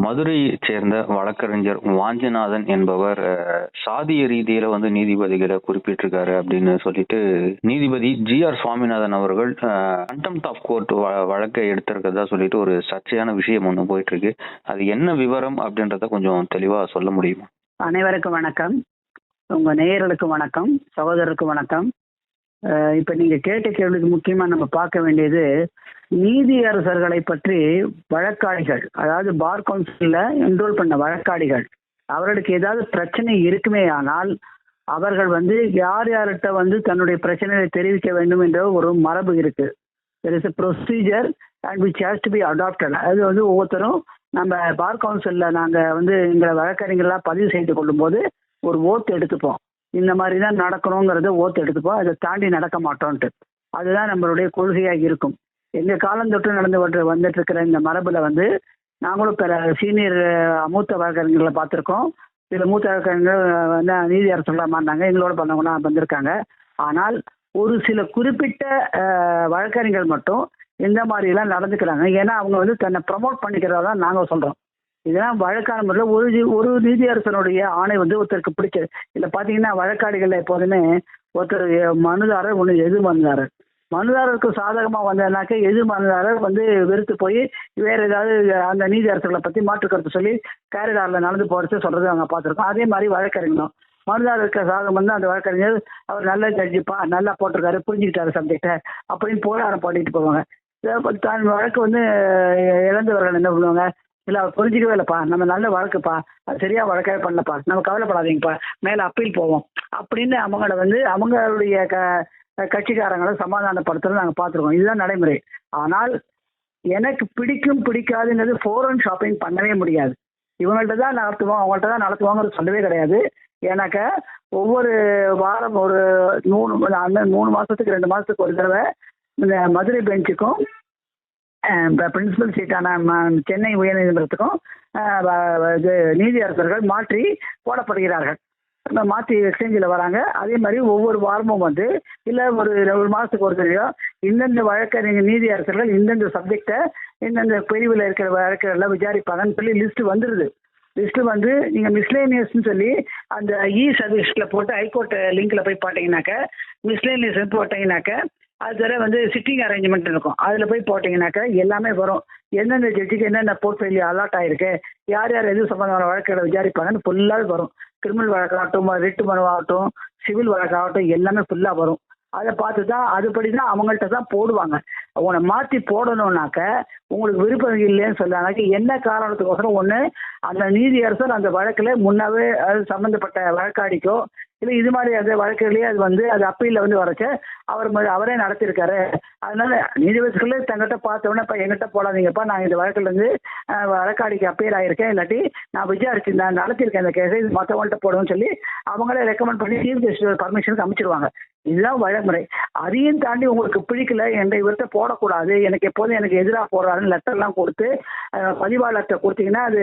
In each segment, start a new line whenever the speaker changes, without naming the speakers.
மதுரையை சேர்ந்த வழக்கறிஞர் வாஞ்சிநாதன் என்பவர் சாதிய ரீதியில வந்து நீதிபதிகளை குறிப்பிட்டிருக்காரு அப்படின்னு சொல்லிட்டு நீதிபதி ஜி ஆர் சுவாமிநாதன் அவர்கள் கண்டெம்ட் ஆஃப் கோர்ட் வழக்கை எடுத்திருக்கிறதா சொல்லிட்டு ஒரு சர்ச்சையான விஷயம் ஒன்று போயிட்டு இருக்கு அது என்ன விவரம் அப்படின்றத கொஞ்சம் தெளிவா சொல்ல முடியுமா?
அனைவருக்கும் வணக்கம். உங்க நேயர்களுக்கு வணக்கம் சகோதரருக்கு வணக்கம். இப்ப நீங்க கேட்ட கேள்விக்கு முக்கியமா நம்ம பார்க்க வேண்டியது நீதியரசர்களை பற்றி வழக்காடிகள் அதாவது பார் கவுன்சில்ல என்ரோல் பண்ண வழக்காடிகள் அவர்களுக்கு ஏதாவது பிரச்சனை இருக்குமே ஆனால் அவர்கள் வந்து யார் யார்கிட்ட வந்து தன்னுடைய பிரச்சனையை தெரிவிக்க வேண்டும் என்ற ஒரு மரபு இருக்கு. There is a procedure and which has to be adapted அது வந்து ஒவ்வொருத்தரும் நம்ம பார் கவுன்சிலில் நாங்கள் வந்து எங்களை வழக்கறிஞர்களாக பதிவு செய்து கொள்ளும்போது ஒரு ஓத்து எடுத்துப்போம். இந்த மாதிரி தான் நடக்கணுங்கிறத ஓத்து எடுத்துப்போம். அதை தாண்டி நடக்க மாட்டோன்ட்டு. அதுதான் நம்மளுடைய கொள்கையாக இருக்கும். எங்க காலம் தொட்டு நடந்து வந்து வந்துட்டு இருக்கிற இந்த மரபுல வந்து நாங்களும் பிற சீனியர் மூத்த வழக்கறிஞர்களை பார்த்துருக்கோம். சில மூத்த வழக்கறிஞர்கள் வந்து நீதி அரசர்களாக மாறினாங்க. எங்களோட பண்ணவங்களாம் வந்திருக்காங்க. ஆனால் ஒரு சில குறிப்பிட்ட வழக்கறிஞர்கள் மட்டும் இந்த மாதிரிலாம் நடந்துக்கிறாங்க. ஏன்னா அவங்க வந்து தன்னை ப்ரமோட் பண்ணிக்கிறதா தான் நாங்கள் சொல்கிறோம் இதெல்லாம் வழக்கான முறையில் ஒரு ஒரு நீதியரசனுடைய ஆணை வந்து ஒருத்தருக்கு பிடிச்சது இதில் பார்த்தீங்கன்னா வழக்காடுகளில் எப்போதுமே ஒருத்தர் மனுதாரர் ஒன்று எது மனுதாரர் மனுதாரருக்கு சாதகமாக வந்ததுனாக்க எது மனுதாரர் வந்து வெறுத்து போய் வேற ஏதாவது அந்த நீதியரசர்களை பற்றி மாற்று கருத்து சொல்லி கேரிடாரில் நடந்து போகிறது சொல்றது நாங்கள் பார்த்துருக்கோம். அதே மாதிரி வழக்கறிஞரும். மனுதாரருக்கு சாதகம் வந்து அந்த வழக்கறிஞர் அவர் நல்ல ஜட்ஜிப்பா நல்லா போட்டிருக்காரு புரிஞ்சுக்கிட்டாரு சப்ஜெக்டை அப்படின்னு போராடம் பாடிட்டு போவாங்க. தான் வழக்கு வந்து இழந்தவர்கள் என்ன பண்ணுவாங்க? இல்லை அவர் புரிஞ்சிக்கவே இல்லைப்பா நம்ம நல்ல வழக்குப்பா. அது சரியா வழக்கே பண்ணலப்பா. நம்ம கவலைப்படாதீங்கப்பா. மேலே அப்பீல் போவோம். அப்படின்னு அவங்கள வந்து அவங்களுடைய க கட்சிக்காரங்களை சமாதானப்படுத்துறது நாங்கள் பார்த்துருக்கோம். இதுதான் நடைமுறை. ஆனால் எனக்கு பிடிக்கும் பிடிக்காதுங்கிறது ஃபோரன் ஷாப்பிங் பண்ணவே முடியாது. இவங்கள்ட்ட தான் நடத்துவோம். அவங்கள்ட்ட தான் நடத்துவாங்கிறது சொல்லவே கிடையாது. ஏன்னாக்கா ஒவ்வொரு வாரம் ஒரு மூணு அந்த மூணு மாசத்துக்கு ரெண்டு மாசத்துக்கு ஒரு தடவை இந்த மதுரை பெஞ்சுக்கும் பிரின்சிபல் சீட்டான சென்னை உயர்நீதிமன்றத்துக்கும் அஹ், இது நீதியரசர்கள் மாற்றி போடப்படுகிறார்கள். மாற்றி எக்ஸ்சேஞ்சில் வராங்க. அதே மாதிரி ஒவ்வொரு வாரமும் வந்து இல்லை ஒரு ஒரு மாதத்துக்கு ஒரு தடவையோ இந்தந்த வழக்கறிஞர் நீதியரசர்கள் இந்தந்த சப்ஜெக்டை இந்தந்த பிரிவில் இருக்கிற வழக்கெல்லாம் விசாரிப்பாங்கன்னு சொல்லி லிஸ்ட் வந்துடுது லிஸ்ட்டு வந்து நீங்கள் மிஸ்லேனியஸ்ன்னு சொல்லி அந்த இ சர்வீஸில் போட்டு ஹைகோர்ட் லிங்க்ல போய் பார்த்தீங்கன்னாக்க மிஸ்லேனியஸ் போட்டீங்கன்னாக்க அது வந்து சிட்டிங் அரேஞ்ச்மெண்ட் இருக்கும். அதில் போய் போட்டிங்கனாக்கா எல்லாமே வரும். எந்தெந்த ஜட்ஜுக்கு என்னென்ன போர்ட்ஃபோலியோ அலாட் ஆயிருக்கு யார் யார் எது சம்பந்தமான வழக்குகளை விசாரிப்பாங்கன்னு ஃபுல்லாகவே வரும். கிரிமினல் வழக்காகட்டும் ரிட்டு மனுவாகட்டும் சிவில் வழக்காகட்டும் எல்லாமே ஃபுல்லாக வரும். அதை பார்த்து தான் அதுபடி தான் அவங்கள்ட்ட தான் போடுவாங்க. உன்னை மாற்றி போடணும்னாக்க உங்களுக்கு விருப்பம் இல்லைன்னு சொல்லாங்க என்ன காரணத்துக்கோசரம் ஒன்று அந்த நீதியரசர் அந்த வழக்கில் முன்னாவே அது சம்மந்தப்பட்ட வழக்காடிக்கோ இல்லை இது மாதிரி அந்த வழக்குகளே அது வந்து அது அப்பீலில் வந்து வரச்ச அவர் அவரே நடத்தியிருக்காரு. அதனால நீதிபதிகளே தங்கிட்ட பார்த்தோன்னே இப்போ எங்கிட்ட போடாதீங்கப்பா நான் இந்த வழக்குல இருந்து வழக்காடிக்கு அப்பீல் ஆயிருக்கேன். இல்லாட்டி நான் விசாரிச்சு நான் நடத்தியிருக்கேன் இந்த கேஸை இது மற்றவங்கள்ட்ட போடுவோம்னு சொல்லி அவங்களே ரெக்கமெண்ட் பண்ணி சீஃப் ஜஸ்டிஸ் பர்மிஷனுக்கு அமைச்சிருவாங்க இதுதான் வழிமுறை. அதையும் தாண்டி உங்களுக்கு பிடிக்கல என்ற இவர்கிட்ட போடக்கூடாது. எனக்கு எப்போதும் எனக்கு எதிராக போடுறாருன்னு லெட்டர்லாம் கொடுத்து பதிவாளர்கிட்ட கொடுத்தீங்கன்னா அது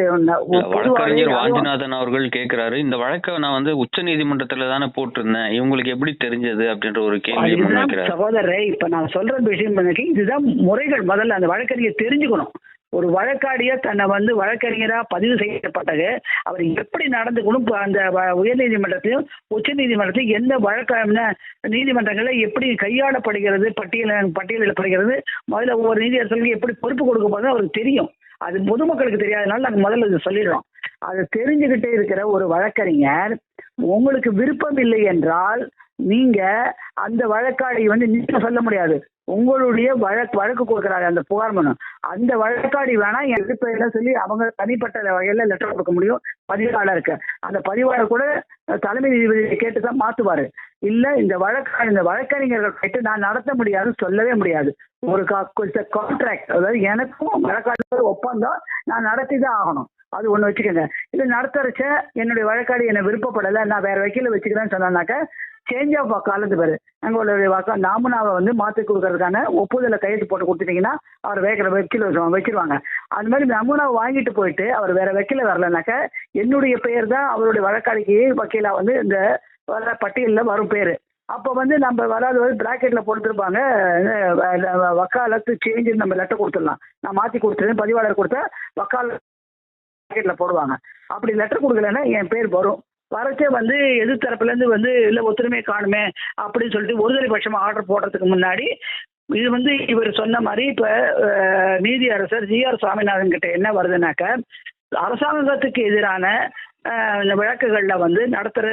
வழக்கறிஞர் வாஞ்சிநாதன் அவர்கள் கேக்குறாரு. இந்த வழக்கை நான் வந்து உச்ச நீதிமன்றத்துல தானே போட்டிருந்தேன். இவங்களுக்கு எப்படி தெரிஞ்சது அப்படின்ற ஒரு முன்வைக்கிறார்.
சகோதரரே இப்ப நான் சொல்ற விஷயம் இதுதான் முறைகள். முதல்ல அந்த வழக்கறிஞர் தெரிஞ்சுக்கணும். ஒரு வழக்காடிய தன்னை வந்து வழக்கறிஞராக பதிவு செய்யப்பட்டது. அவர் எப்படி நடந்துக்கணும்? அந்த வ- உயர்நீதிமன்றத்திலும் உச்ச நீதிமன்றத்திலும் எந்த வழக்க நீதிமன்றங்களில் எப்படி கையாளப்படுகிறது பட்டியல் பட்டியலிடப்படுகிறது? முதல்ல ஒவ்வொரு நீதியரசர்களுக்கு எப்படி பொறுப்பு கொடுக்கப்படுறது அவருக்கு தெரியும். அது பொதுமக்களுக்கு தெரியாதனால நாங்கள் முதல்ல இதை சொல்லிடுறோம். அதை தெரிஞ்சுக்கிட்டே இருக்கிற ஒரு வழக்கறிஞர் உங்களுக்கு விருப்பம் இல்லை என்றால் நீங்க அந்த வழக்காடி வந்து நீங்க சொல்ல முடியாது. உங்களுடைய வழக்கு வழக்கு கொடுக்குறாரு அந்த புகார் மனு. அந்த வழக்காடி வேணா என் விருப்பம் சொல்லி அவங்க தனிப்பட்ட வகையில லெட்டர் கொடுக்க முடியும். பதிவாளருக்கு. அந்த பதிவாளர் கூட தலைமை நீதிபதியை கேட்டு தான் மாத்துவாரு. இல்ல இந்த வழக்கு இந்த வழக்கறிஞர்கள் கேட்டு நான் நடத்த முடியாதுன்னு சொல்லவே முடியாது. ஒரு கான்ட்ராக்ட் அதாவது எனக்கும் வழக்காடு ஒப்பந்தம் நான் நடத்தி தான் ஆகணும். அது ஒண்ணு வச்சுக்கோங்க. இது நடத்தரைச்ச என்னுடைய வழக்காடி என்ன விருப்பப்படலை நான் வேற வக்கீல வச்சுக்கிறேன்னு சொன்னாக்க சேஞ்ச் ஆஃப் வக்காலத்து பேரு எங்களுடைய வாக்கா நாமுனாவை வந்து மாற்றி கொடுக்கறதுக்கான ஒப்புதலை கையெழுத்து போட்டு கொடுத்துட்டீங்கன்னா அவர் வேக்கிற வக்கீல் வச்சுருவாங்க வச்சிருவாங்க. அந்த மாதிரி நமுனாவை வாங்கிட்டு போயிட்டு அவர் வேற வக்கீல வரலனாக்க என்னுடைய பெயர் தான் அவருடைய வழக்காடிக்கு வக்கீலா வந்து இந்த வர பட்டியலில் வரும் பேர். அப்போ வந்து நம்ம வராது வந்து பிராக்கெட்டில் போட்டுருப்பாங்க வக்காலத்து சேஞ்சு நம்ம லெட்டர் கொடுத்துடலாம். நான் மாற்றி கொடுத்துருவேன் பதிவாளர் கொடுத்தா வக்கால பாக்கெட்ல போடுவாங்க. அப்படி லெட்டர் கொடுக்கலன்னா என் பேர் வரும். வரச்சே வந்து எதிர்த்தரப்புல இருந்து வந்து இல்ல ஒத்துழைமை காணுமே அப்படின்னு சொல்லிட்டு ஒருதலை பட்சமா ஆர்டர் போடுறதுக்கு முன்னாடி இது வந்து இவர் சொன்ன மாதிரி இப்ப நீதி அரசர் ஜி ஆர் சுவாமிநாதன் கிட்ட என்ன வருதுனாக்க அரசாங்கத்துக்கு எதிரான இந்த வழக்குகள்ல வந்து நடத்துற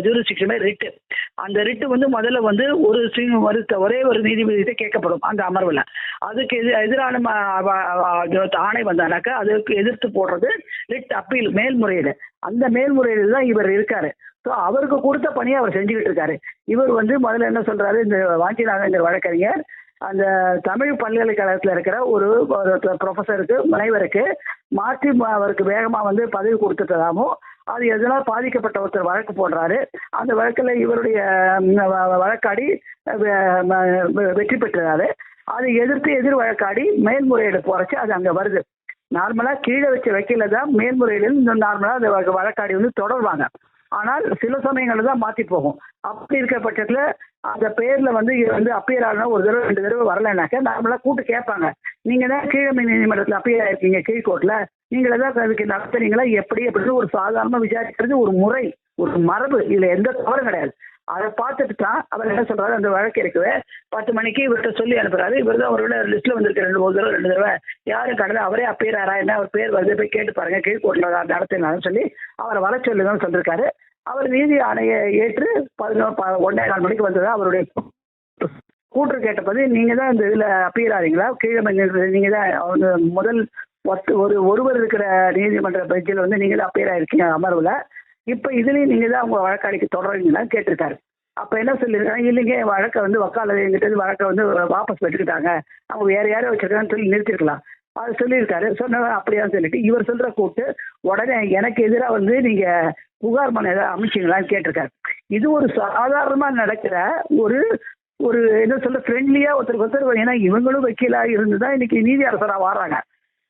ஜூரிஸ்டிக்ஷன் ரிட்டு அந்த ரிட்டு வந்து முதல்ல வந்து ஒரு சிங் வருத்த ஒரே ஒரு நீதிபதியிட்ட கேட்கப்படும் அந்த அமர்வுல. அதுக்கு எதி எதிரான ம- ஆணை வந்தானாக்கா அதுக்கு எதிர்த்து போடுறது ரிட் அப்பீல் மேல்முறையீடு. அந்த மேல்முறையீடு தான் இவர் இருக்காரு. ஸோ அவருக்கு கொடுத்த பணியை அவர் செஞ்சுக்கிட்டு இருக்காரு. இவர் வந்து முதல்ல என்ன சொல்றாரு இந்த வாஞ்சிநாதன் வழக்கறிஞர் அந்த தமிழ் பல்கலைக்கழகத்தில் இருக்கிற ஒரு ப்ரொஃபஸருக்கு முனைவருக்கு மாற்றி அவருக்கு வேகமாக வந்து பதவி கொடுத்துட்டதாகவும் அது எதனால் பாதிக்கப்பட்ட ஒருத்தர் வழக்கு போடுறாரு. அந்த வழக்கில் இவருடைய வ- வழக்காடி வெ- வெற்றி பெற்றாரு. அதை எதிர்த்து எதிர் வழக்காடி மேல்முறையீடு போறச்சு அது அங்கே வருது. நார்மலாக கீழே வச்ச வைக்கல தான் மேல்முறையீடு நார்மலாக அந்த வழக்கு- வழக்காடி வந்து தொடர்வாங்க. ஆனால் சில சமயங்களில் தான் மாற்றி போகும். அப்படி இருக்கிற பட்சத்தில் அந்த பேரில் வந்து வந்து அப்பியர் ஆகணும் ஒரு தடவை ரெண்டு தடவை வரலைனாக்கா நார்மலாக கூட்டு கேட்பாங்க. நீங்கள் தான் கீழமை நீதிமன்றத்தில் அப்பியர் ஆயிருக்கீங்க கீழ்கோட்டில் நீங்களே தான் அதுக்கு நடத்துறீங்களா? எப்படி? அப்படின்னு ஒரு சாதாரணமாக விசாரிக்கிறது ஒரு முறை ஒரு மரபு. இதில் எந்த தவறும் கிடையாது. அதை பார்த்துட்டு தான் அவர் என்ன சொல்றாரு? அந்த வழக்கு இருக்குது. பத்து மணிக்கு இவர்கிட்ட சொல்லி அனுப்புறாரு. இவர் தான் அவரோட லிஸ்ட்ல வந்திருக்கு ரெண்டு ஒரு தடவை ரெண்டு தடவை. யாரும் கடந்த அவரே அப்பேராரா என்ன? அவர் பேர் வருது போய் கேட்டு பாருங்க. கீழ்கோட்டில் நடத்தினாலும் சொல்லி அவரை வர சொல்லுங்கன்னு சொல்லியிருக்காரு அவர் நீதி ஆணையை ஏற்று பதினோரு ப- ஒன்னே கால் மணிக்கு வந்ததா அவருடைய கூற்று கேட்டபோது நீங்க தான் இந்த இதுல அப்பீர் ஆறீங்களா? கீழே நீங்க தான் முதல் ஒரு ஒருவர் இருக்கிற நீதிமன்ற பெஞ்சில் வந்து நீங்கள் தான் அப்பீர் ஆயிருக்கீங்க அமர்வில். இப்போ இதுலேயும் நீங்கள் தான் உங்கள் வழக்காளிக்கு தொடர்றீங்களான்னு கேட்டிருக்காரு. அப்போ என்ன சொல்லியிருக்காங்க? இல்லைங்க வழக்கை வந்து வக்காலர் எங்கிட்ட வழக்கை வந்து வாபஸ் பெற்றுக்கிட்டாங்க. அவங்க வேற யாரும் வச்சிருக்காங்கன்னு சொல்லி நிறுத்திருக்கலாம். அது சொல்லியிருக்காரு. சொன்ன அப்படியா சொல்லிட்டு இவர் சொல்கிற கூட்டு உடனே எனக்கு எதிராக வந்து நீங்கள் புகார் மனு ஏதாவது அமைச்சிங்களான்னு கேட்டிருக்காரு. இது ஒரு சாதாரணமாக நடக்கிற ஒரு ஒரு என்ன சொல்ல ஃப்ரெண்ட்லியாக ஒருத்தருக்கு ஒருத்தர் ஏன்னா இவங்களும் வக்கீலாக இருந்து தான் இன்னைக்கு நீதி அரசராக வர்றாங்க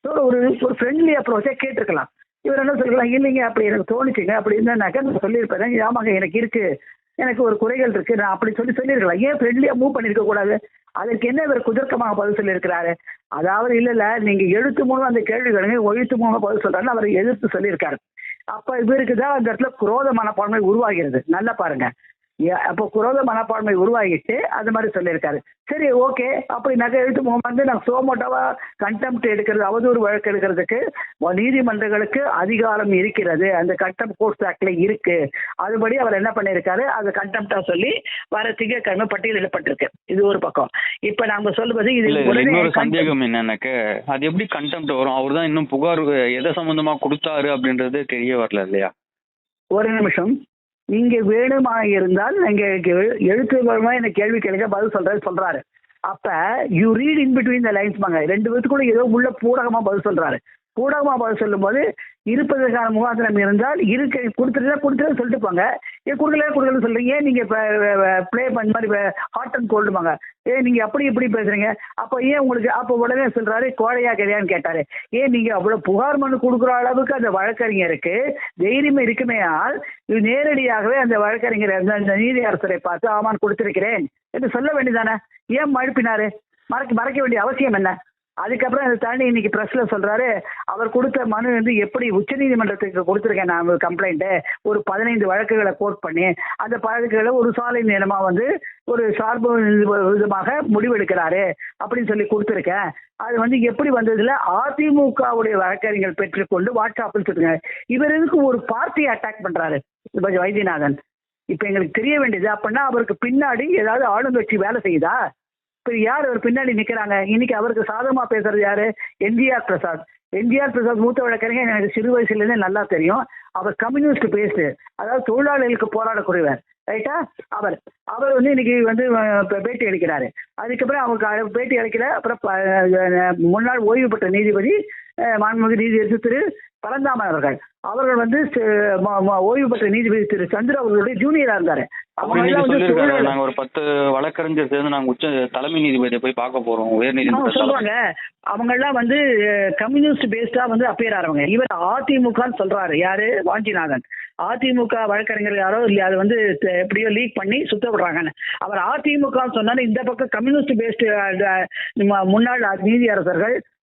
ஒரு ஒரு ஃப்ரெண்ட்லி அப்ரோச்சா கேட்டிருக்கலாம். இவர் என்ன சொல்லலாம் இல்லைங்க அப்படி எனக்கு தோணுச்சுங்க அப்படி இருந்தாக்கா நான் சொல்லியிருப்பேன். ஆமாங்க எனக்கு இருக்கு. எனக்கு ஒரு குறைகள் இருக்கு. நான் அப்படி சொல்லி சொல்லியிருக்கலாம். ஏன் ஃப்ரெண்ட்லியா மூவ் பண்ணிருக்க கூடாது? அதற்கு என்ன இவர் குதர்க்கமாக பதில் சொல்லியிருக்கிறாரு? அதாவது இல்ல இல்ல நீங்க எழுத்து மூலம் அந்த கேள்விகளுங்க ஒழுத்து மூலம் பதில் சொல்றாருன்னு அவர் எதிர்த்து சொல்லியிருக்காரு. அப்ப இவருக்கு தான் அந்த இடத்துல குரோத மனப்பான்மை உருவாகிறது. நல்லா பாருங்க. அப்போ குரோத மனப்பான்மை உருவாகிட்டு அது மாதிரி சொல்லியிருக்காரு. சரி ஓகே. அப்படி நகை எழுத்து மூலம் வந்து நான் சோமோட்டோவா கண்டெம்ட் எடுக்கிறது அவதூறு வழக்கு எடுக்கிறதுக்கு நீதிமன்றங்களுக்கு அதிகாரம் இருக்கிறது. அந்த கண்டெம்ட் கோர்ட்ஸ் ஆக்ட்ல இருக்கு. அதுபடி அவர் என்ன பண்ணியிருக்காரு? அது கண்டெம்ட்டா சொல்லி வர திங்கட்கிழமை பட்டியலிடப்பட்டிருக்கு. இது ஒரு பக்கம். இப்ப நாங்க சொல்லுவது இது
இன்னொரு சந்தேகம் என்னன்னாக்க அது எப்படி கண்டெம்ட் வரும்? அவர் தான் இன்னும் புகார் எதை சம்பந்தமா கொடுத்தாரு அப்படின்றது தெரிய வரல இல்லையா?
ஒரு நிமிஷம். நீங்க வேணுமா இருந்தால் நீங்க எழுத்துப்பூர்வமா என்ன கேள்வி கேளுங்க பதில் சொல்றாரு சொல்றாரு. அப்ப you read in between the lines மாங்க ரெண்டு பேத்துக்குள்ள ஏதோ உள்ள பூடகமா பதில் சொல்றாரு. பூடகமா பதில் சொல்லும்போது இருப்பதற்கான முகாந்திரம் இருந்தால் இருக்க கொடுத்துட்டு கொடுத்துட்டு சொல்லிட்டு போங்க ஏன் கொடுக்கல கொடுக்கலன்னு சொல்றீங்க நீங்க ப்ளே பண்ண மாதிரி ஹாட் அண்ட் கோல்டுமாங்க ஏன் நீங்க அப்படி இப்படி பேசுறீங்க. அப்ப ஏன் உங்களுக்கு அப்ப உடனே சொல்றாரு கோழையா கிடையான்னு கேட்டாரு. ஏன் நீங்க அவ்வளவு புகார் மனு கொடுக்குற அளவுக்கு அந்த வழக்கறிஞருக்கு தைரியம் இருக்குமே ஆள் இது நேரடியாகவே அந்த வழக்கறிஞர் அந்த அந்த நீதி அரசரை பார்த்து ஆமான் கொடுத்திருக்கிறேன். என்று சொல்ல வேண்டியதானே ஏன் மழுப்பினாரு? மறைக்க மறைக்க வேண்டிய அவசியம் என்ன? அதுக்கப்புறம் அதை தாண்டி இன்னைக்கு பிரஸ்ல சொல்றாரு அவர் கொடுத்த மனு வந்து எப்படி உச்சநீதிமன்றத்துக்கு கொடுத்துருக்கேன் நான் கம்ப்ளைண்ட் ஒரு பதினைந்து வழக்குகளை கோட் பண்ணி அந்த வழக்குகளை ஒரு சாலை நிலமா வந்து ஒரு சார்பு விதமாக முடிவெடுக்கிறாரு அப்படின்னு சொல்லி கொடுத்துருக்கேன். அது வந்து எப்படி வந்ததுல அதிமுகவுடைய வழக்கறிஞர்கள் பெற்றுக்கொண்டு வாட்ஸ்அப்னு சொல்லுங்க இவர் எதுக்கு ஒரு பார்ட்டி அட்டாக் பண்றாரு வைத்தியநாதன்? இப்ப எங்களுக்கு தெரிய வேண்டியது அப்படின்னா அவருக்கு பின்னாடி ஏதாவது ஆளுங்கட்சி வேலை செய்யுதா? இப்ப யார் அவர் பின்னாடி நிக்கிறாங்க? இன்னைக்கு அவருக்கு சாதகமா பேசுறது யாரு? என்ஜிஆர் பிரசாத். என்ஜிஆர் பிரசாத் மூத்த வழக்கறிஞர் எனக்கு சிறு வயசுல இருந்தே நல்லா தெரியும். அவர் கம்யூனிஸ்ட் பேஸ்டு. அதாவது தொழிலாளர்களுக்கு போராடக்கூடியவர் ரைட்டா அவர் அவர் வந்து இன்னைக்கு வந்து பேட்டி அளிக்கிறாரு. அதுக்கப்புறம் அவருக்கு பேட்டி அளிக்கல. அப்புறம் முன்னாள் ஓய்வு பெற்ற நீதிபதி மாண்புமிகு நீதிபதி திரு பரந்தாமன் அவர்கள். அவர்கள் வந்து ஓய்வு பெற்ற நீதிபதி திரு சந்திர அவர்களுடைய ஜூனியரா இருந்தாரு.
நீங்க ஒரு பத்து வழக்கறிஞர் சேர்ந்து நாங்க உச்ச தலைமை நீதிபதியை போய் பார்க்க போறோம் உயர் நீதிமன்ற
சொல்றாங்க அவங்க எல்லாம் வந்து கம்யூனிஸ்ட் பேஸ்டா வந்து அப்பியர் ஆறவங்க இவர் அதிமுகன்னு சொல்றாரு. யாரு? வாஞ்சிநாதன். அதிமுக வழக்கறிஞர் யாரோ இல்லையா? அது வந்து எப்படியோ லீக் பண்ணி சுத்த விடுறாங்கன்னு அவர் அதிமுக சொன்னாலும் இந்த பக்கம் கம்யூனிஸ்ட் பேஸ்டு முன்னாள் நீதி அரசர்கள் ஆஹ்,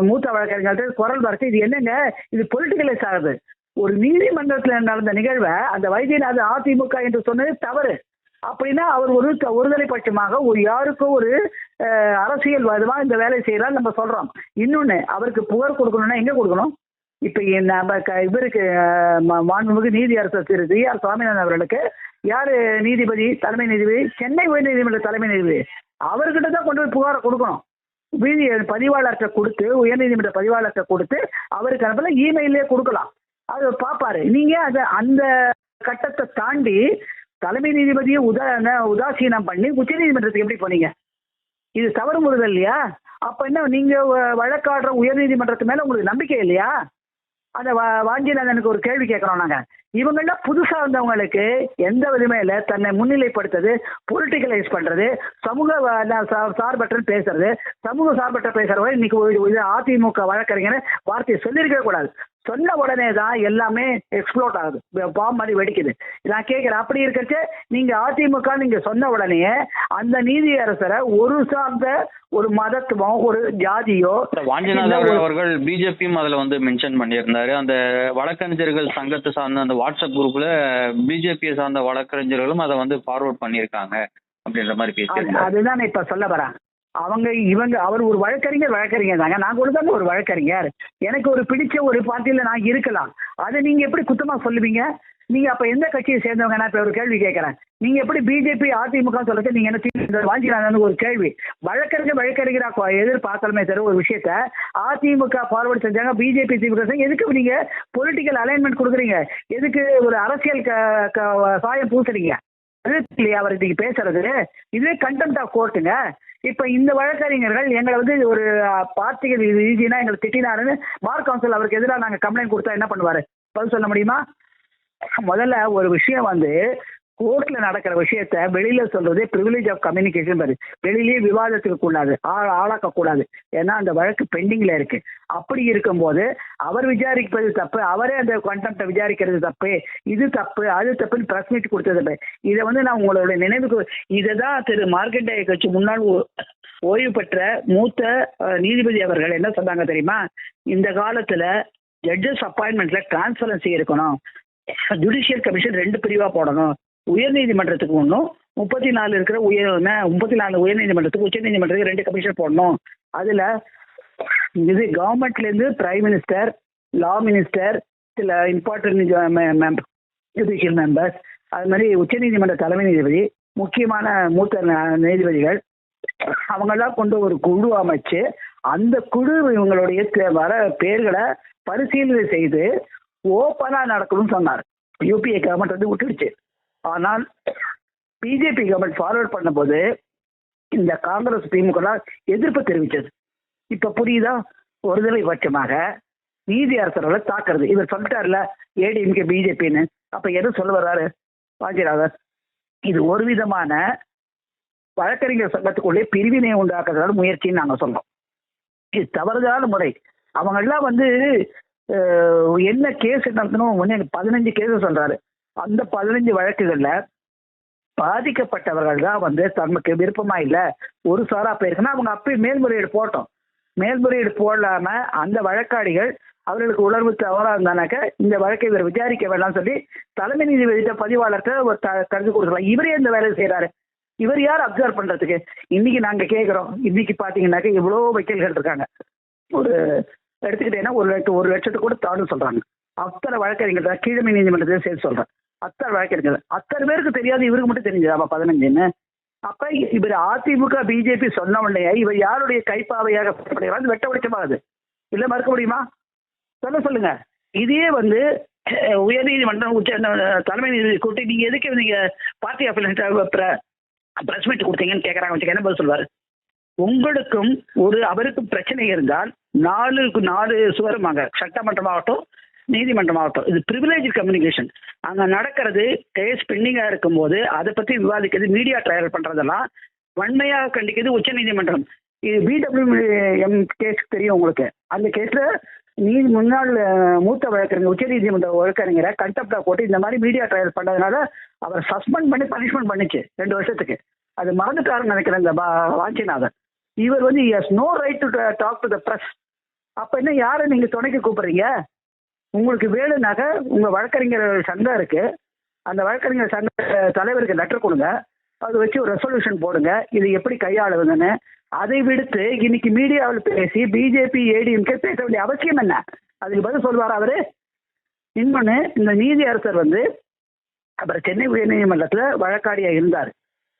மூத்த வழக்கறிஞர்கள்ட்ட குரல் வரைக்கும் இது என்னங்க? இது பொலிட்டிக்கலைஸ் ஆகுது. ஒரு நீதிமன்றத்தில் நடந்த நிகழ்வை அந்த வைத்தியநாத அதிமுக என்று சொன்னது தவறு. அப்படின்னா அவர் ஒரு த- ஒருதலை பட்சமாக ஒரு யாருக்கும் ஒரு அரசியல் வருமா இந்த வேலையை செய்யலாம் நம்ம சொல்றோம். இன்னொன்னு அவருக்கு புகார் கொடுக்கணும்னா எங்க கொடுக்கணும்? இப்ப நம்ம க- இவருக்கு மாண்புமிகு நீதி அரசர் திரு டி ஆர் சுவாமிநாதன் அவர்களுக்கு யாரு நீதிபதி தலைமை நீதிபதி? சென்னை உயர்நீதிமன்ற தலைமை நீதிபதி. அவர்கிட்ட தான் கொண்டு போய் புகாரை கொடுக்கணும். வீதி பதிவாளர்கிட்ட கொடுத்து உயர்நீதிமன்ற பதிவாளர்கிட்ட கொடுத்து அவருக்கு அனுப்பல இமெயிலே கொடுக்கலாம். அது பார்ப்பாரு நீங்க அதை அந்த கட்டத்தை தாண்டி தலைமை நீதிபதியை உதா உதாசீனம் பண்ணி உச்சநீதிமன்றத்துக்கு எப்படி போனீங்க? இது தவறு முறுதல் இல்லையா? அப்ப என்ன நீங்க வ- வழக்காடுற உயர்நீதிமன்றத்து மேல உங்களுக்கு நம்பிக்கை இல்லையா? அந்த வா- வாஞ்சிநாதனுக்கு ஒரு கேள்வி கேட்கறோம் நாங்க. இவங்கெல்லாம் புதுசா வந்தவங்களுக்கு எந்த விதமே இல்லை. தன்னை முன்னிலைப்படுத்துறது பொலிட்டிக்கலைஸ் பண்றது சமூக வ- ந- சா- சார்பற்ற பேசுறது சமூக சார்பற்ற பேசுறவங்க இன்னைக்கு அதிமுக வழக்கறிஞர் வார்த்தையை சொல்லியிருக்கவே கூடாது. சொன்ன உடனே தான் எல்லாமே எக்ஸ்ப்ளோட் ஆகுது. பாம்பு மாதிரி வெடிக்குது. நான் கேட்கிறேன் அப்படி இருக்கச்சு நீங்க அதிமுக நீங்க சொன்ன உடனே அந்த நீதியரசரை ஒரு சார்ந்த ஒரு மதத்துவோ ஒரு ஜாதியோ
வாஞ்சிநாதன் அவர்கள் பிஜேபியும் அதுல வந்து மென்ஷன் பண்ணியிருந்தாரு. அந்த வழக்கறிஞர்கள் சங்கத்தை சார்ந்த அந்த வாட்ஸ்அப் குரூப்ல பிஜேபியை சார்ந்த வழக்கறிஞர்களும் அதை வந்து ஃபார்வர்ட் பண்ணியிருக்காங்க அப்படின்ற மாதிரி
அது- அதுதான் நான் இப்ப சொல்ல வரேன். அவங்க இவங்க அவர் ஒரு வழக்கறிஞர் வழக்கறிஞர் தாங்க. நான் கூட தாங்க ஒரு வழக்கறிஞர். எனக்கு ஒரு பிடிச்ச ஒரு பார்ட்டியில நான் இருக்கலாம். அதை நீங்க எப்படி குத்தமா சொல்லுவீங்க? நீங்க அப்ப எந்த கட்சியை சேர்ந்தவங்க? நான் இப்ப ஒரு கேள்வி கேட்கறேன். நீங்க எப்படி பிஜேபி அதிமுக சொல்றது நீங்க என்ன தி- ஒரு கேள்வி. வழக்கறிஞர் வழக்கறிஞரா கொ- தர ஒரு விஷயத்த அதிமுக ஃபார்வர்டு செஞ்சாங்க பிஜேபி திமுக எதுக்கு நீங்க பொலிட்டிக்கல் அலைன்மெண்ட் கொடுக்குறீங்க? எதுக்கு ஒரு அரசியல் க- க- சாயம் பூசுறீங்க? இல்லையா? அவர் இன்னைக்கு பேசுறது. இதுவே கண்டெம்ட் ஆஃப் கோர்ட்டுங்க இப்ப இந்த வழக்கறிஞர்கள் எங்களை வந்து ஒரு பார்ட்டிகள் ஈஸினா எங்களை திட்டினாருன்னு பார் கவுன்சில் அவருக்கு எதிராக நாங்க கம்ப்ளைண்ட் கொடுத்தா என்ன பண்ணுவாரு? பதில் சொல்ல முடியுமா? முதல்ல ஒரு விஷயம் வந்து கோர்ட்ல நடக்கிற விஷயத்த வெளியில சொல்றதே பிரிவிலேஜ் ஆஃப் கம்யூனிகேஷன் பாரு. வெளியிலேயே விவாதத்துக்கு கூடாது ஆள் ஆளாக்க கூடாது. ஏன்னா அந்த வழக்கு பெண்டிங்ல இருக்கு. அப்படி இருக்கும்போது அவர் விசாரிப்பது தப்பு அவரே அந்த கண்டெம்ட்டை விசாரிக்கிறது தப்பு இது தப்பு அது தப்புன்னு பிரஸ் மீட் கொடுத்தது தப்பு இதை வந்து நான் உங்களுடைய நினைவுக்கு இதை தான் திரு மார்க்கெண்டேய கட்சி முன்னாள் ஓ- ஓய்வு பெற்ற மூத்த நீதிபதி அவர்கள் என்ன சொன்னாங்க தெரியுமா? இந்த காலத்துல ஜட்ஜஸ் அப்பாயின்மெண்ட்ல டிரான்ஸ்பரன்சி இருக்கணும். ஜுடிஷியல் கமிஷன் ரெண்டு பிரிவா போடணும். உயர்நீதிமன்றத்துக்கு ஒன்றும் முப்பத்தி நாலு இருக்கிற உயர் முப்பத்தி நாலு உயர்நீதிமன்றத்துக்கு உச்சநீதிமன்றத்துக்கு ரெண்டு கமிஷன் போடணும். அதுல இது கவர்மெண்ட்ல இருந்து பிரைம் மினிஸ்டர் லா மினிஸ்டர் சில இம்பார்ட்டன்ட் ஜுடிஷியல் மெம்பர்ஸ் அது மாதிரி உச்சநீதிமன்ற தலைமை நீதிபதி முக்கியமான மூத்த ந- நீதிபதிகள் அவங்கெல்லாம் கொண்டு ஒரு குழு அமைச்சு அந்த குழு இவங்களுடைய வர பேர்களை பரிசீலனை செய்து ஓப்பனா நடக்கணும்னு சொன்னார். யூபிஏ கவர்மெண்ட் வந்து விட்டுடுச்சு. ஆனால் பிஜேபி கவர்மெண்ட் ஃபார்வர்ட் பண்ணும்போது இந்த காங்கிரஸ் திமுக எதிர்ப்பு தெரிவிச்சது. இப்ப புரியுதா? ஒருதலை பட்சமாக நீதி அரசர்களை தாக்குறது. இவர் சொல்லிட்டார்ல ஏடிஎம்கே பிஜேபின்னு அப்ப எது சொல்ல வர்றாரு? வாஞ்சிராதர் இது ஒரு விதமான வழக்கறிஞர் சங்கத்துக்குள்ளே பிரிவினை உண்டாக்குறதால முயற்சின்னு நாங்க சொல்றோம். இது தவறுதான முறை. அவங்க எல்லாம் வந்து என்ன கேஸ் நடத்தணும் ஒண்ணு எனக்கு பதினஞ்சு கேஸ் சொல்றாரு. அந்த பதினஞ்சு வழக்குகள்ல பாதிக்கப்பட்டவர்கள் தான் வந்து தமக்கு விருப்பமா இல்ல. ஒரு சாரா போயிருக்குன்னா அவங்க அப்பயே மேல்முறையீடு போட்டோம். மேல்முறையீடு போடலாம அந்த வழக்காடிகள் அவர்களுக்கு உணர்வு தவறா இருந்தானாக்க இந்த வழக்கை இவர் விசாரிக்க வேண்டாம்னு சொல்லி தலைமை நீதிபதியிட்ட பதிவாளர்கிட்ட ஒரு கருத்து கொடுக்கலாம். இவரே இந்த வேலையை செய்யறாரு இவர் யார் அப்சர்வ் பண்றதுக்கு? இன்னைக்கு நாங்க கேட்கிறோம் இன்னைக்கு பாத்தீங்கன்னாக்க இவ்வளவு வக்கீல்கள் இருக்காங்க. ஒரு எடுத்துக்கிட்டேன்னா ஒரு லட்சம் ஒரு லட்சத்துக்கு கூட தாண்டு சொல்றாங்க. அத்தனை வழக்கறிஞர் தான் கீழமை நீதிமன்றத்தை சேர்த்து சொல்றேன் அத்தனை வழக்கறிஞர் அத்தனை பேருக்கு தெரியாது இவருக்கு மட்டும் தெரிஞ்சதா பதினஞ்சுன்னு அப்ப இவர் அதிமுக பிஜேபி சொன்ன உடனே இவர் யாருடைய கைப்பாவையாக செயல்படுகிறார்? வெட்ட வெளிச்சமாகுது இல்ல மறுக்க முடியுமா? சொல்ல சொல்லுங்க. இதே வந்து உயர்நீதிமன்றம் உச்ச தலைமை நீதிபதி கூட்டி நீங்க எதுக்கு நீங்க பார்ட்டி ஆஃபீஸ் பிரஸ் மீட் கொடுத்தீங்கன்னு கேட்கறாங்க வச்சுக்க என்ன பதில் சொல்வாரு உங்களுக்கும் ஒரு அவருக்கும் பிரச்சனை இருந்தால் நாலுக்கு நாலு சுவரமாக சட்டமன்றமாகட்டும் நீதிமன்றமாகட்டும் இது ப்ரிவிலேஜ் கம்யூனிகேஷன் அங்க நடக்கிறது கேஸ் பெண்டிங்கா இருக்கும்போது அதை பத்தி விவாதிக்கிறது மீடியா ட்ரையல் பண்றதெல்லாம் வன்மையாக கண்டிக்கிறது உச்ச நீதிமன்றம். இது பிடபிள்யூஎம் கேஸ் தெரியும் உங்களுக்கு. அந்த கேஸ்ல நீதி முன்னாள் மூத்த வழக்கறிஞர் உச்ச நீதிமன்ற வழக்கறிஞரை கண்டப்டா போட்டு இந்த மாதிரி மீடியா ட்ரையல் பண்ணதுனால அவர் சஸ்பெண்ட் பண்ணி பனிஷ்மெண்ட் பண்ணிச்சு ரெண்டு வருஷத்துக்கு. அது மறந்துட்டாருன்னு நினைக்கிறேன் இந்த பா- வாஞ்சிநாதன். இவர் வந்து has no right to talk to the press அப்ப என்ன யாரை நீங்க துணைக்கு கூப்பிடுறீங்க? உங்களுக்கு வேணும்னாக்க உங்க வழக்கறிஞர் சங்கம் இருக்கு. அந்த வழக்கறிஞர் சங்க தலைவருக்கு லெட்டர் கொடுங்க. அது வச்சு ஒரு ரெசல்யூஷன் போடுங்க. இது எப்படி கையாளுவதுன்னு. அதை விடுத்து இன்னைக்கு மீடியாவில் பேசி பிஜேபி ஏடிஎம்கே பேச வேண்டிய அவசியம் என்ன? அதுக்கு பதில் சொல்வார் அவரு? இன்னொன்னு இந்த நீதி அரசர் வந்து அப்புறம் சென்னை உயர்நீதிமன்றத்தில் வழக்காடியாக இருந்தார்.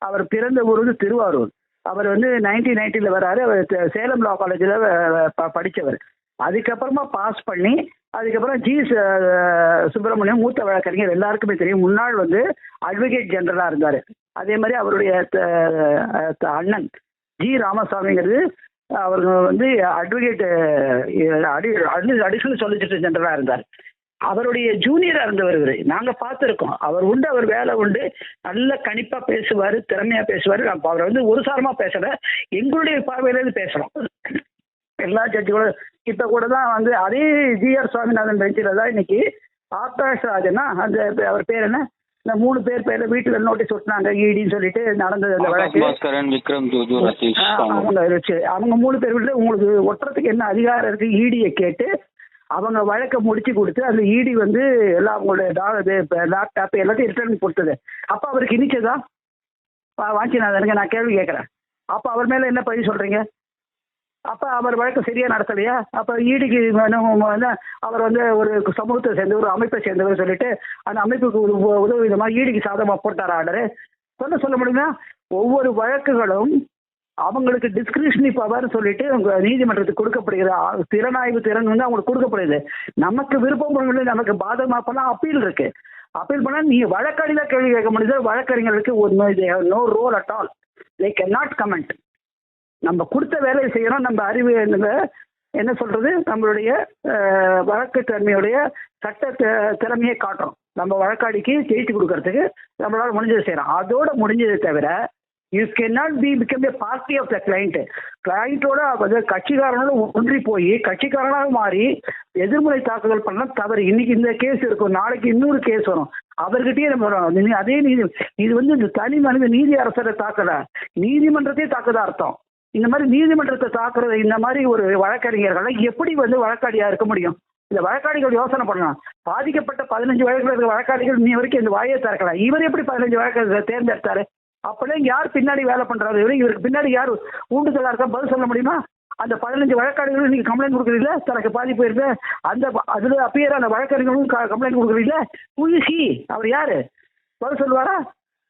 அவர் பிறந்த ஊர் வந்து திருவாரூர். அவர் வந்து நைன்டீன் நைன்டில வராரு. அவர் சேலம் லா காலேஜில் படித்தவர் அதுக்கப்புறமா பாஸ் பண்ணி அதுக்கப்புறம் ஜி சுப்பிரமணியம் மூத்த வழக்கறிஞர் எல்லாருக்குமே தெரியும். முன்னாள் வந்து அட்வொகேட் ஜெனரலாக இருந்தார். அதே மாதிரி அவருடைய அண்ணன் ஜி ராமசாமிங்கிறது அவர் வந்து அட்வொகேட் அடிஷனல் சொலிசிட்டர் ஜெனரலாக இருந்தார். அவருடைய ஜூனியரா இருந்தவர். இவரு நாங்க பார்த்துருக்கோம். அவர் உண்டு அவர் வேலை உண்டு. நல்ல கணிப்பா பேசுவாரு திறமையா பேசுவாரு. அப்ப அவர் வந்து ஒரு சாரமா பேசல. எங்களுடைய பார்வையில இருந்து பேசுறோம். எல்லா ஜட்ஜுகளும் இப்ப கூட தான் வந்து அதே ஜிஆர் சுவாமிநாதன் பெஞ்சில தான் இன்னைக்கு ஆகாஷ் ராஜனா அந்த அவர் பேர் என்ன? இந்த மூணு பேர் பேர்ல வீட்டுல நோட்டீஸ் ஒட்டினாங்க ஈடின்னு சொல்லிட்டு நடந்தது அந்த வழக்கு.
அவங்க.
மூணு பேர் வீட்டுல உங்களுக்கு ஒட்டுறதுக்கு என்ன அதிகாரம் இருக்கு? ஈடியை கேட்டு அவங்க வழக்கை முடிச்சு கொடுத்து அந்த ஈடி வந்து எல்லாம் அவங்களோட லேப்டாப் எல்லாத்தையும் ரிட்டர்ன் கொடுத்தது. அப்ப அவருக்கு இனிச்சதா? வாஞ்சிநாதனுங்க நான் கேள்வி கேட்கறேன். அப்ப அவர் மேல என்ன பதிவு சொல்றீங்க? அப்ப அவர் வழக்கு சரியா நடத்தலையா? அப்ப ஈடிக்கு என்ன வந்து அவர் வந்து ஒரு சமூகத்தை சேர்ந்த ஒரு அமைப்பை சேர்ந்தவர் சொல்லிட்டு அந்த அமைப்புக்கு உதவி விதமா ஈடிக்கு சாதகமா போட்டார் ஆர்டரு சொல்ல சொல்ல முடியுமா? ஒவ்வொரு வழக்குகளும் அவங்களுக்கு டிஸ்கிரிப்ஷனி பவர் சொல்லிட்டு உங்க நீதிமன்றத்துக்கு கொடுக்கப்படுகிற திறனாய்வு திறன் வந்து அவங்களுக்கு கொடுக்கப்படுது. நமக்கு விருப்பம் நமக்கு பாதகமா பண்ணா அப்பீல் இருக்கு. அப்பீல் பண்ணா நீ வழக்காடி தான் கேள்வி கேட்க முடியுது வழக்கறிஞர்களுக்கு ஒரு no role at all they can not comment நம்ம கொடுத்த வேலையை செய்யறோம் நம்ம அறிவு என்ன சொல்றது? நம்மளுடைய வழக்கு தன்மையுடைய சட்ட திறமையை காட்டுறோம். நம்ம வழக்காடிக்கு ஜெயிச்சு கொடுக்கறதுக்கு நம்மளால முடிஞ்சதை செய்யறோம். அதோட முடிஞ்சதை தவிர you can not be become a party of the client கிளைண்டோட கட்சிக்காரனோட ஒன்றி போய் கட்சிக்காரனாக மாறி எதிர்முறை தாக்குதல் பண்ண தவறு. இன்னைக்கு இந்த கேஸ் இருக்கும். நாளைக்கு இன்னொரு கேஸ் வரும். அவர்கிட்டயே நம்ம நீ- அதே நீதி இது வந்து இந்த தனி மனித நீதி அரசரை தாக்கல நீதிமன்றத்தையே தாக்குதா அர்த்தம். இந்த மாதிரி நீதிமன்றத்தை தாக்குறது இந்த மாதிரி ஒரு வழக்கறிஞர்கள் எப்படி வந்து வழக்காடியா இருக்க முடியும்? இந்த வழக்காடிகள் யோசனை பண்ணலாம். பாதிக்கப்பட்ட பதினஞ்சு வழக்கில் இருக்கிற வழக்காடிகள் இன்னி வரைக்கும் இந்த வாயை திறக்கலாம் இவர் எப்படி பதினஞ்சு வழக்கு தேர்ந்தெடுத்தாரு? அப்படியே யார் பின்னாடி வேலை பண்றாரு? இவரு இவருக்கு பின்னாடி யார் ஊண்டுதலா இருக்கா? பதில் சொல்ல முடியுமா? அந்த பதினஞ்சு வழக்காடுகளும் நீங்க கம்ப்ளைண்ட் கொடுக்குறீங்களா தனக்கு பாதிப்பு இருக்கு அந்த அதுல அப்பியர் அந்த வழக்கறிஞர்களும் கம்ப்ளைண்ட் கொடுக்குறீங்களா ஹூ அவர் யாரு? பதில் சொல்லுவாரா?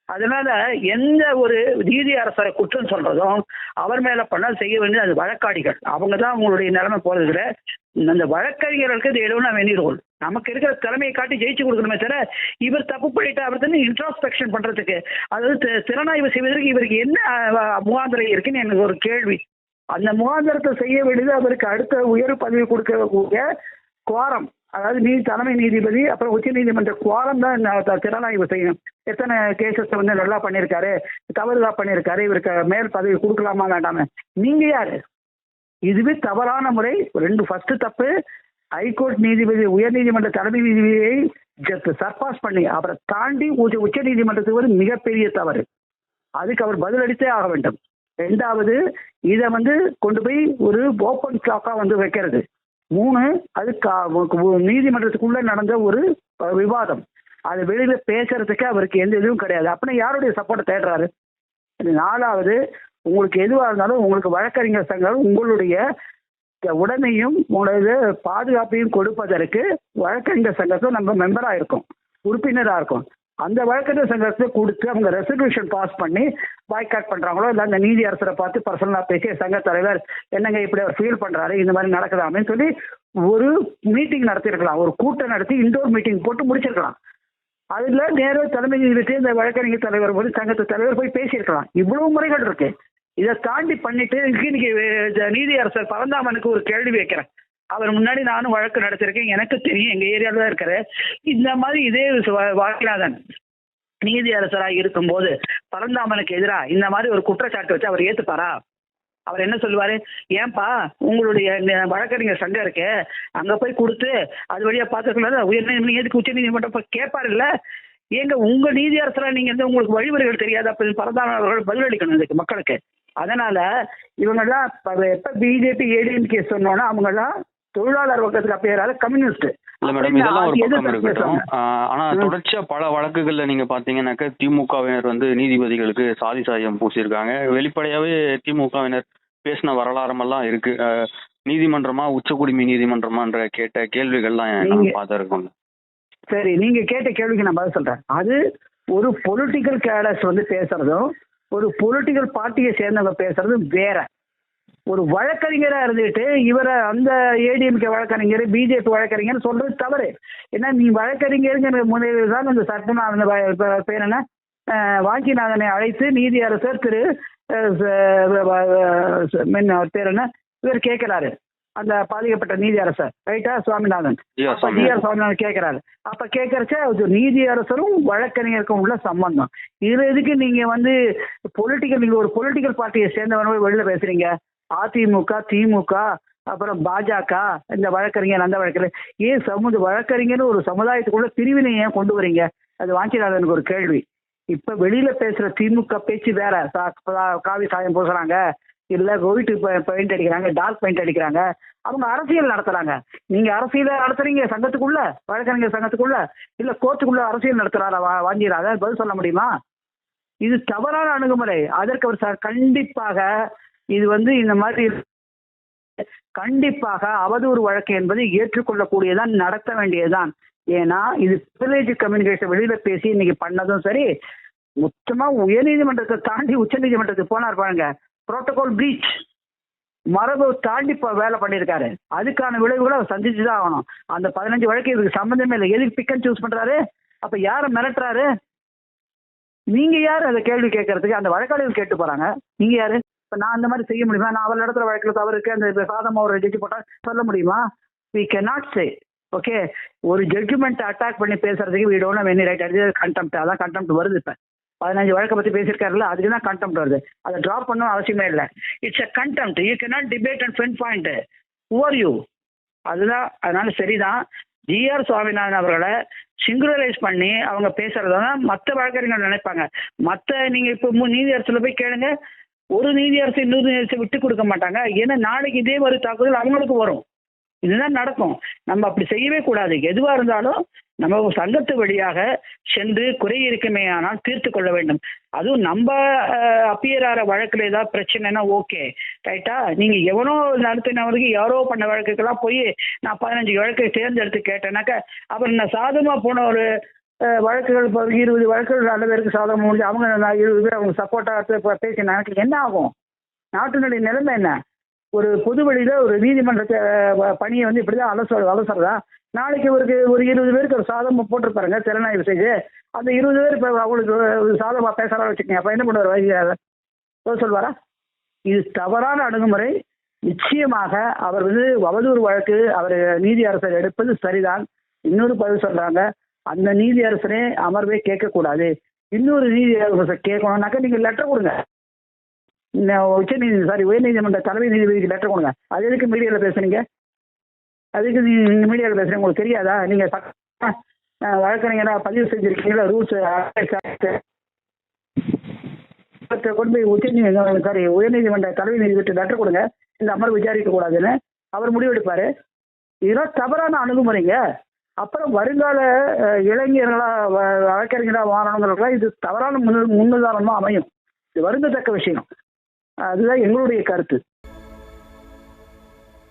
அதனால எந்த ஒரு நீதி அரசரை குற்றம் சொல்றதும் அவர் மேல பண்ணால் செய்ய வேண்டியது அது வழக்காடிகள் அவங்க தான் அவங்களுடைய நிலைமை போறதுல அந்த வழக்கறிஞர்களுக்கு இது எழுவனா வேண்டிய ரோல் நமக்கு இருக்கிற திறமையை காட்டி ஜெயிச்சு கொடுக்கணுமே தவிர இவர் தப்பு பண்ணிட்டு அவர் தானே இன்ட்ராஸ்பெக்ஷன் பண்றதுக்கு. அதாவது திறனாய்வு செய்வதற்கு இவருக்கு என்ன முகாந்திரம் இருக்குன்னு எனக்கு ஒரு கேள்வி. அந்த முகாந்திரத்தை செய்ய வேண்டியது அவருக்கு அடுத்த உயர் பதவி கொடுக்கக்கூடிய குவாரம் அதாவது நீ தலைமை நீதிபதி அப்புறம் உச்ச நீதிமன்ற குவாரம் தான் திறனாய்வு செய்யணும். எத்தனை கேசஸ் வந்து நல்லா பண்ணியிருக்காரு தவறுதா பண்ணியிருக்காரு இவருக்கு மேல் பதவி கொடுக்கலாமா வேண்டாமே. நீங்க யாரு? இதுவே தவறான முறை ரெண்டு ஃபர்ஸ்ட் தப்பு ஹைகோர்ட் நீதிபதி உயர் நீதிமன்ற தலைமை நீதிபதியை சர்பாஸ் பண்ணி அவரை தாண்டி உச்ச உச்ச நீதிமன்றத்துக்கு ஒரு மிகப்பெரிய தவறு. அதுக்கு அவர் பதிலளித்தே ஆக வேண்டும். ரெண்டாவது இதை வந்து கொண்டு போய் ஒரு ஓப்பன் ஸ்டாக்கா வந்து வைக்கிறது. மூணு அது கா- நீதிமன்றத்துக்குள்ள நடந்த ஒரு விவாதம். அது வெளியில பேசுறதுக்கு அவருக்கு எந்த இதுவும் கிடையாது. அப்படின்னா யாருடைய சப்போர்ட்டை தேடுறாரு? நாலாவது உங்களுக்கு எதுவாக இருந்தாலும் உங்களுக்கு வழக்கறிஞர் சங்கம் உங்களுடைய உடமையும் உங்களது பாதுகாப்பையும் கொடுப்பதற்கு வழக்கறிஞர் சங்கத்தில் நம்ம மெம்பராக இருக்கோம். உறுப்பினராக இருக்கும். அந்த வழக்கறிஞர் சங்கத்தை கொடுத்து அவங்க ரெசல்யூஷன் பாஸ் பண்ணி பாய்காட் பண்றாங்களோ இல்லை அந்த நீதி அரசரை பார்த்து பர்சனலாக பேசி சங்க தலைவர் என்னங்க இப்படி அவர் ஃபீல் பண்றாரு இந்த மாதிரி நடக்குதாமேன்னு சொல்லி ஒரு மீட்டிங் நடத்திருக்கலாம் ஒரு கூட்டம் நடத்தி இண்டோர் மீட்டிங் போட்டு முடிச்சிருக்கலாம். அதுல நேர தலைமை நீதிபதி இந்த வழக்கறிஞர் தலைவர் போய் சங்கத்து தலைவர் போய் பேசியிருக்கலாம். இவ்வளவு முறைகள் இருக்கு. இதை தாண்டி பண்ணிட்டு இன்னைக்கு நீதி அரசர் பரந்தாமனுக்கு ஒரு கேள்வி வைக்கிறேன். அவர் முன்னாடி நானும் வழக்கு நடத்திருக்கேன் எனக்கு தெரியும் எங்க ஏரியால தான் இருக்கிற இந்த மாதிரி இதே வா- வாக்கிநாதன் நீதி அரசராக இருக்கும்போது பரந்தாமனுக்கு எதிராக இந்த மாதிரி ஒரு குற்றச்சாட்டு வச்சு அவர் ஏத்துப்பாரா? அவர் என்ன சொல்லுவாரு? ஏன்பா உங்களுடைய வழக்கறிஞர் சங்கம் இருக்கு அங்க போய் கொடுத்து அது வழியா பார்த்துக்கலாம் உயர் நீதிமன்றம் எதுக்கு உச்ச நீதிமன்றம் போய் கேட்பாரு இல்ல ஏங்க உங்க நீதி அரசரா நீங்க வந்து உங்களுக்கு வழிமுறைகள் தெரியாது அப்படின்னு பரந்தாமன் அவர்கள் பதிலளிக்கணும் இதுக்கு மக்களுக்கு. அதனால இவங்கெல்லாம் இப்ப எப்ப பிஜேபி ஏடிஎம்கே சொன்னோன்னா அவங்கெல்லாம் தொழிலாளர் வர்க்கத்துக்கு அப்பேராத கம்யூனிஸ்ட்
இல்ல மேடம் இதெல்லாம் ஒரு பக்கம் இருக்கட்டும். ஆஹ் ஆனா தொடர்ச்சியா பல வழக்குகள்ல நீங்க பாத்தீங்கன்னாக்க திமுகவினர் வந்து நீதிபதிகளுக்கு சாதி சாயம் பூசியிருக்காங்க. வெளிப்படையாவே திமுகவினர் பேசின வரலாறுமெல்லாம் இருக்கு. நீதிமன்றமா உச்சக்குடிமை நீதிமன்றமான்ற கேட்ட கேள்விகள்லாம் நான் பார்த்திருக்கோம்ல
சரி நீங்க கேட்ட கேள்விக்கு நான் பதில் சொல்றேன். அது ஒரு பொலிட்டிக்கல் கேடர்ஸ் வந்து பேசுறதும் ஒரு பொலிட்டிக்கல் பார்ட்டியை சேர்ந்தவங்க பேசுறதும் வேற. ஒரு வழக்கறிஞரா இருந்துட்டு இவரை அந்த ஏடிஎம்கே வழக்கறிஞர் பிஜேபி வழக்கறிஞர் சொல்றது தவறு. ஏன்னா நீ வழக்கறிஞருங்கிற முறையில் தான் இந்த ப- பேர் என்ன வாஞ்சிநாதனை அழைத்து நீதியரசர் திரு பேர் என்ன இவர் கேட்கிறாரு. அந்த பாதிக்கப்பட்ட நீதியரசர் ரைட்டா சுவாமிநாதன்?
ஜி ஆர்
அப்ப ஜி ஆர் சுவாமிநாதன் கேட்கிறாரு. அப்ப கேட்கறச்ச நீதியரசரும் வழக்கறிஞருக்கும் உள்ள சம்பந்தம். இதுல எதுக்கு நீங்க வந்து பொலிட்டிக்கல் நீங்க ஒரு பொலிட்டிக்கல் பார்ட்டியை சேர்ந்தவன வெளில பேசுறீங்க? அதிமுக திமுக அப்புறம் பாஜக இந்த வழக்கறிஞர் அந்த வழக்கறிஞர். ஏன் சமூக வழக்கறிஞர்னு ஒரு சமுதாயத்துக்குள்ள பிரிவினை ஏன் கொண்டு வரீங்க? அது வாஞ்சிநாதனுக்கு ஒரு கேள்வி. இப்ப வெளியில பேசுற திமுக பேச்சு வேற. காவி சாயம் பூசுறாங்க. இல்ல ஒயிட் பெயிண்ட் அடிக்கிறாங்க டார்க் பெயிண்ட் அடிக்கிறாங்க. அவங்க அரசியல் நடத்துறாங்க. நீங்க அரசியல நடத்துறீங்க சங்கத்துக்குள்ள வழக்கறிஞர் சங்கத்துக்குள்ள. இல்ல கோர்ட்டுக்குள்ள அரசியல் நடத்துறாரா வா- பதில் சொல்ல முடியுமா? இது தவறான அணுகுமுறை. அதற்கு அவர் கண்டிப்பாக இது வந்து இந்த மாதிரி கண்டிப்பாக அவதூறு வழக்கு என்பதை ஏற்றுக்கொள்ளக்கூடியதான் நடத்த வேண்டியதுதான். ஏன்னா இது பிரிவிலேஜ் கம்யூனிகேஷன் வெளியில பேசி இன்னைக்கு பண்ணதும் சரி மொத்தமா உயர்நீதிமன்றத்தை தாண்டி உச்சநீதிமன்றத்துக்கு போனார் பாருங்க. புரோட்டோகால் பிரீச் மரபு தாண்டி இப்போ வேலை பண்ணியிருக்காரு. அதுக்கான விளைவுகளை அவர் சந்திச்சு தான் ஆகணும். அந்த பதினஞ்சு வழக்கு இதுக்கு சம்மந்தமே இல்லை. எதுக்கு பிக் அண்ட் சூஸ் பண்றாரு? அப்ப யாரை மிரட்டுறாரு? நீங்க யார்? அதை கேள்வி கேட்கறதுக்கு அந்த வழக்காளிகள் கேட்டு போறாங்க. நீங்க யாரு? இப்ப நான் அந்த மாதிரி செய்ய முடியுமா? நான் அவர் நடத்துற வழக்கில் தவறு இருக்கு? அந்த சாதமா ஒரு ஜட்ஜி போட்டா சொல்ல முடியுமா? We can not say okay ஒரு ஜட்ஜ்மெண்ட் அட்டாக் பண்ணி பேசுறதுக்கு வீடு ஒன்று வெனி ரைட் அது கண்டெம்ட் அதான் கண்டெம்ட் வருது இப்ப. பதினஞ்சு வழக்கை பத்தி பேசியிருக்காருல்ல அதுக்கு தான் கண்டெம்ட் வருது. அதை ட்ராப் பண்ணணும் அவசியமே இல்லை. It's a contempt you can not debate and fine point over you அதுதான் அதனால சரிதான். ஜிஆர் சுவாமிநாதன் அவர்களை சிங்குலரைஸ் பண்ணி அவங்க பேசுறதா மற்ற வழக்கறிஞர்கள் நினைப்பாங்க. மற்ற நீங்க இப்போ மு- நீதியரசுல போய் கேளுங்க. ஒரு நீதியரசு இன்னொரு நீதியரசு விட்டு கொடுக்க மாட்டாங்க. ஏன்னா நாளைக்கு இதே மாதிரி தாக்குதல் அவங்களுக்கு வரும். இதுதான் நடக்கும். நம்ம அப்படி செய்யவே கூடாது. எதுவா இருந்தாலும் நம்ம ஒரு சங்கத்து வழியாக சென்று குறை இருக்குமே ஆனால் தீர்த்து கொள்ள வேண்டும். அதுவும் நம்ம அப்பியர் ஆகிற வழக்குல ஏதாவது பிரச்சனைனா ஓகே. ரைட்டா நீங்க எவனோ நடத்தினவருக்கு யாரோ பண்ண வழக்குக்கெல்லாம் போய் நான் பதினஞ்சு வழக்கை தேர்ந்தெடுத்து கேட்டேனாக்க அப்புறம் நான் சாதகமா போன ஒரு வழக்குகள் இப்போ இருபது வழக்குகள் நல்ல பேருக்கு சாதகம் முடிஞ்சு அவங்க இருபது பேர் அவங்க சப்போர்ட்டாக பேசினா எனக்கு என்ன ஆகும்? நாட்டினுடைய நிலைமை என்ன? ஒரு பொது வழியில் ஒரு நீதிமன்றத்தை பணியை வந்து இப்படி தான் அலச அலசுறதா? நாளைக்கு ஒரு ஒரு இருபது பேருக்கு ஒரு சாதகமாக போட்டிருப்பாருங்க திறனாய்வு செய்து அந்த இருபது பேர் இப்போ அவங்களுக்கு ஒரு சாதகமாக வச்சுக்கோங்க. அப்போ என்ன பண்ணுவார் வைத்தியர் சொல்வாரா இது தவறான அணுகுமுறை. நிச்சயமாக அவர் வந்து அவதூறு வழக்கு அவர் நீதி அரசர் எடுப்பது சரிதான். இன்னொரு பதில் சொல்றாங்க. அந்த நீதி அரசனே அமர்வே கேட்கக்கூடாது. இன்னொரு நீதி அரசர் கேட்கணும்னாக்கா நீங்க லெட்டர் கொடுங்க. உச்ச நீதி சாரி உயர்நீதிமன்ற தலைமை நீதிபதிக்கு லெட்டர் கொடுங்க. அது எதுக்கு மீடியாவில் பேசுறீங்க அதுக்கு நீங்கள் மீடியாவில் பேசுறீங்க? உங்களுக்கு தெரியாதா? நீங்க வழக்கறிஞராக வழக்கறிஞரா பதிவு செஞ்சிருக்கீங்களா? ரூல்ஸ் கொண்டு போய் உச்ச நீதி சாரி உயர்நீதிமன்ற தலைமை நீதிபதி லெட்டர் கொடுங்க. இந்த அமர்வு விசாரிக்க கூடாதுன்னு அவர் முடிவெடுப்பாரு. இதெல்லாம் தவறான அணுகுமுறைங்க. அப்புறம் வருங்கால இளைஞர்களா வ- வழக்கறிஞரா மாறணுங்கிறதுலாம் இது தவறான முன்னு முன்னுதாரணமா அமையும். இது வருந்தத்தக்க விஷயம். அதுதான் எங்களுடைய கருத்து.